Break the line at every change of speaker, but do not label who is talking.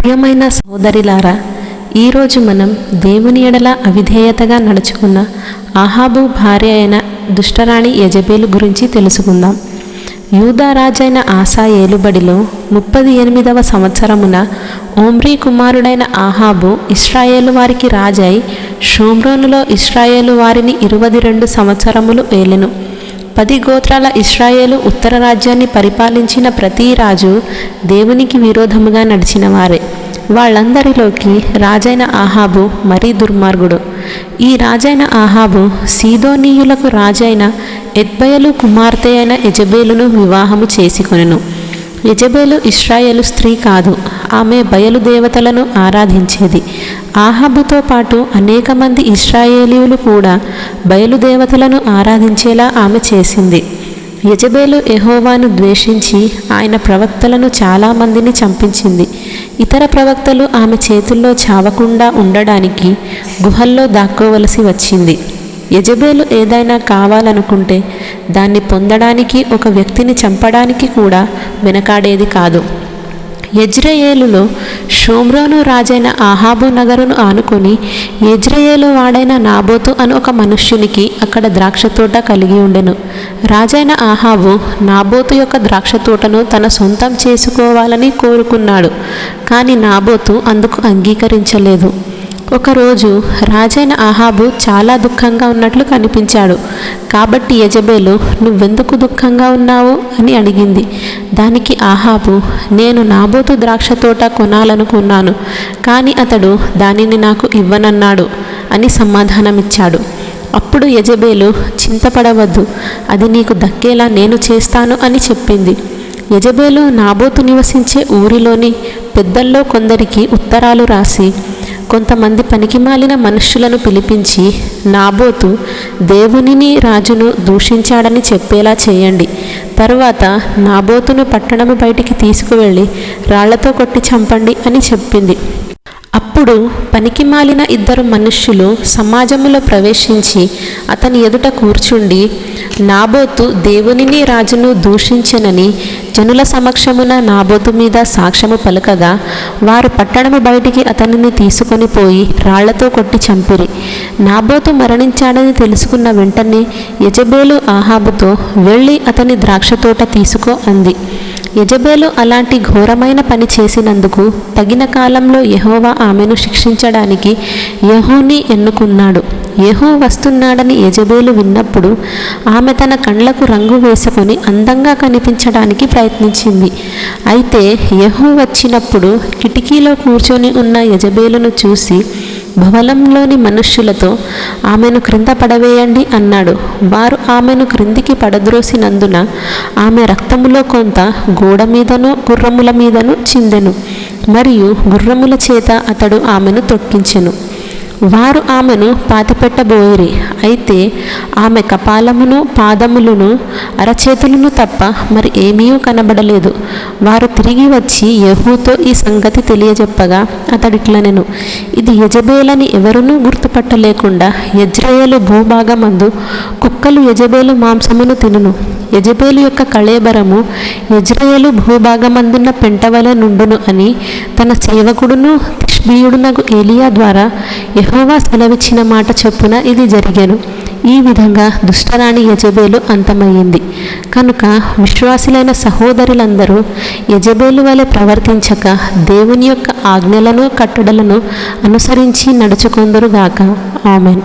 ప్రియమైన సోదరిలారా ఈరోజు మనం దేవుని ఎడల అవిధేయతగా నడుచుకున్న ఆహాబు భార్య అయిన దుష్టరాణి యజబేలు గురించి తెలుసుకుందాం. యూదా రాజైన ఆసా ఏలుబడిలో ముప్పది ఎనిమిదవ సంవత్సరమున ఓమ్రీ కుమారుడైన ఆహాబు ఇస్రాయేలు వారికి రాజై షోమ్రోనులో ఇస్రాయేలు వారిని ఇరవై రెండు సంవత్సరములు ఏలెను. పది గోత్రాల ఇస్రాయేలు ఉత్తర రాజ్యాన్ని పరిపాలించిన ప్రతి రాజు దేవునికి విరోధముగా నడిచిన వారే వాళ్ళందరిలోకి రాజైన ఆహాబు మరీ దుర్మార్గుడు. ఈ రాజైన ఆహాబు సీదోనీయులకు రాజైన ఎద్బయలు కుమార్తె అయిన యజబేలును వివాహము చేసుకొనెను. యజబేలు ఇస్రాయేలు స్త్రీ కాదు. ఆమె బయలు దేవతలను ఆరాధించేది. ఆహాబుతో పాటు అనేక మంది ఇస్రాయేలీయులు కూడా బయలుదేవతలను ఆరాధించేలా ఆమె చేసింది. యజబేలు ఎహోవాను ద్వేషించి ఆయన ప్రవక్తలను చాలామందిని చంపించింది. ఇతర ప్రవక్తలు ఆమె చేతుల్లో చావకుండా ఉండడానికి గుహల్లో దాక్కోవలసి వచ్చింది. యజబేలు ఏదైనా కావాలనుకుంటే దాన్ని పొందడానికి ఒక వ్యక్తిని చంపడానికి కూడా వెనకాడేది కాదు. ఎజ్రయేలులో షోమ్రోను రాజైన ఆహాబు నగరును ఆనుకొని ఎజ్రయేలు వాడైన నాబోతు అని ఒక మనుష్యునికి అక్కడ ద్రాక్ష తోట కలిగి ఉండెను. రాజైన ఆహాబు నాబోతు యొక్క ద్రాక్ష తోటను తన సొంతం చేసుకోవాలని కోరుకున్నాడు. కానీ నాబోతు అందుకు అంగీకరించలేదు. ఒకరోజు రాజైన ఆహాబు చాలా దుఃఖంగా ఉన్నట్లు కనిపించాడు. కాబట్టి యజబేలు నువ్వెందుకు దుఃఖంగా ఉన్నావు? అని అడిగింది. దానికి ఆహాబు నేను నాబోతు ద్రాక్ష తోట కొనాలనుకున్నాను కానీ అతడు దానిని నాకు ఇవ్వనన్నాడు అని సమాధానమిచ్చాడు. అప్పుడు యజబేలు చింతపడవద్దు అది నీకు దక్కేలా నేను చేస్తాను అని చెప్పింది. యజబేలు నాబోతు నివసించే ఊరిలోని పెద్దల్లో కొందరికి ఉత్తరాలు రాసి కొంతమంది పనికిమాలిన మనుష్యులను పిలిపించి నాబోతు దేవునిని రాజును దూషించాడని చెప్పేలా చేయండి. తర్వాత నాబోతును పట్టణము బయటికి తీసుకువెళ్ళి రాళ్ళతో కొట్టి చంపండి అని చెప్పింది. అప్పుడు పనికిమాలిన ఇద్దరు మనుష్యులు సమాజములో ప్రవేశించి అతని ఎదుట కూర్చుండి నాబోతు దేవునిని రాజును దూషించనని జనుల సమక్షమున నాబోతు మీద సాక్ష్యము పలుకగా వారు పట్టణము బయటికి అతనిని తీసుకొని పోయి రాళ్ళతో కొట్టి చంపిరి. నాబోతు మరణించాడని తెలుసుకున్న వెంటనే యజబేలు ఆహాబుతో వెళ్ళి అతని ద్రాక్ష తోట తీసుకో అంది. యజబేలు అలాంటి ఘోరమైన పని చేసినందుకు తగిన కాలంలో యహోవా ఆమెను శిక్షించడానికి యహూని ఎన్నుకున్నాడు. యహూ వస్తున్నాడని యజబేలు విన్నప్పుడు ఆమె తన కండ్లకు రంగు వేసుకొని అందంగా కనిపించడానికి ప్రయత్నించింది. అయితే యహూ వచ్చినప్పుడు కిటికీలో కూర్చొని ఉన్న యజబేలును చూసి భవనంలోని మనుష్యులతో ఆమెను క్రింద పడవేయండి అన్నాడు. వారు ఆమెను క్రిందికి పడద్రోసినందున ఆమె రక్తములో కొంత గోడ మీదను గుర్రముల మీదను చిందెను. మరియు గుర్రముల చేత అతడు ఆమెను తొక్కించెను. వారు ఆమెను పాతిపెట్టబోయిరి. అయితే ఆమె కపాలమును పాదములను అరచేతులను తప్ప మరి ఏమీ కనబడలేదు. వారు తిరిగి వచ్చి యహూతో ఈ సంగతి తెలియజెప్పగా అతడిట్లనెను. ఇది యజబేలని ఎవరునూ గుర్తుపట్టలేకుండా యజ్రయేలు భూభాగమందు కుక్కలు యజబేలు మాంసమును తినును. యజబేలు యొక్క కళేబరము యజ్రయేలు భూభాగమందున్న పెంటవల నుండును అని తన సేవకుడును తిష్బీయుడునగు ఏలియా ద్వారా యహోవా సెలవిచ్చిన మాట చొప్పున ఇది జరిగాను. ఈ విధంగా దుష్టరాణి యజబేలు అంతమయ్యింది. కనుక విశ్వాసులైన సహోదరులందరూ యజబేలు వలె ప్రవర్తించక దేవుని యొక్క ఆజ్ఞలను కట్టడలను అనుసరించి నడుచుకొందరుగాక. ఆమెన్.